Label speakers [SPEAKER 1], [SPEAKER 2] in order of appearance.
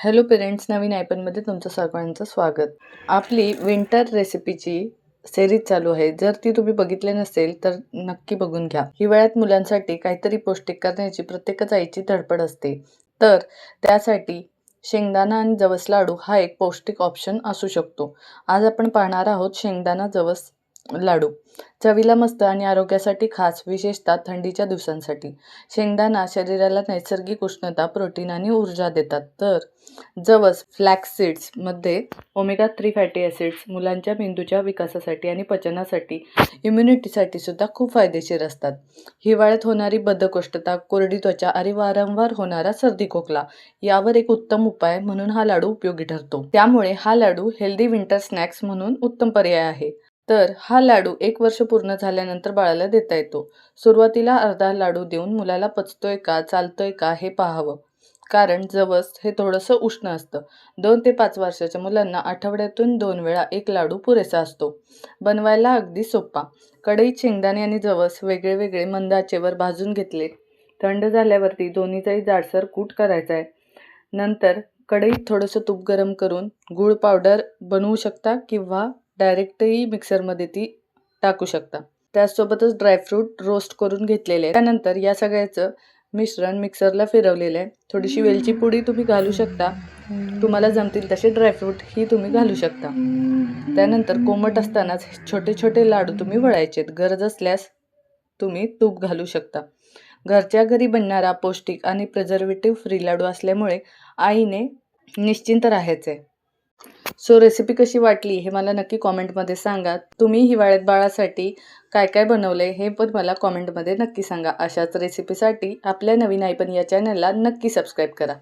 [SPEAKER 1] Hello parents नवीन आयपनमध्ये तुमचं सर्वांचं स्वागत. आपली विंटर रेसिपीची सेरीज चालू आहे. जर ती तुम्ही बघितली नसेल तर नक्की बघून घ्या. हिवाळ्यात मुलांसाठी काहीतरी पौष्टिक करण्याची प्रत्येकच आईची धडपड असते. तर त्यासाठी शेंगदाणा आणि जवस लाडू हा एक पौष्टिक ऑप्शन असू शकतो. आज आपण पाहणार आहोत शेंगदाणा जवस लाडू. चवीला मस्त आणि आरोग्यासाठी खास विशेषतः थंडीच्या दिवसांसाठी. शेंगदाणा शरीराला नैसर्गिक उष्णता प्रोटीन आणि ऊर्जा देतात. तर जवस फ्लॅक्स सीड्समध्ये ओमेगा थ्री फॅटी ॲसिड्स मुलांच्या मेंदूच्या विकासासाठी आणि पचनासाठी इम्युनिटीसाठी सुद्धा खूप फायदेशीर असतात. हिवाळ्यात होणारी बद्धकोष्ठता कोरडी त्वचा आणि वारंवार होणारा सर्दी खोकला यावर एक उत्तम उपाय म्हणून हा लाडू उपयोगी ठरतो. त्यामुळे हा लाडू हेल्दी विंटर स्नॅक्स म्हणून उत्तम पर्याय आहे. तर हा लाडू एक वर्ष पूर्ण झाल्यानंतर बाळाला देता येतो. सुरुवातीला अर्धा लाडू देऊन मुलाला पचतोय का चालतोय का हे पाहावं. कारण जवस हे थोडंसं उष्ण असतं. दोन ते पाच वर्षाच्या मुलांना आठवड्यातून दोन वेळा एक लाडू पुरेसा असतो. बनवायला अगदी सोपा. कढईत शेंगदाणे आणि जवस वेगळे वेगळे मंद आचेवर भाजून घेतले. थंड झाल्यावरती दोन्हीचाही जाडसर कूट करायचा आहे. नंतर कढईत थोडंसं तूप गरम करून गूळ पावडर बनवू शकता किंवा डायरेक्टही मिक्सरमध्ये ती टाकू शकता. त्याचसोबतच ड्रायफ्रूट रोस्ट करून घेतलेले आहे त्यानंतर या सगळ्याचं मिश्रण मिक्सरला फिरवलेलं आहे. थोडीशी वेलची पुडी तुम्ही घालू शकता. तुम्हाला जमतील तसे ड्रायफ्रूट ही तुम्ही घालू शकता. त्यानंतर कोमट असतानाच छोटे छोटे लाडू तुम्ही वळायचेत गरज असल्यास तुम्ही तूप घालू शकता. घरच्या घरी बनणारा पौष्टिक आणि प्रिझर्वेटिव्ह फ्री लाडू असल्यामुळे आईने निश्चिंत राहायचं आहे सो रेसिपी कशी वाटली हे मला नक्की कॉमेंटमध्ये सांगा. तुम्ही हिवाळ्यात बाळासाठी काय काय बनवलं आहे हे पण मला कॉमेंटमध्ये नक्की सांगा. अशाच रेसिपीसाठी आपल्या नवीन आयपन या चॅनलला नक्की सबस्क्राईब करा.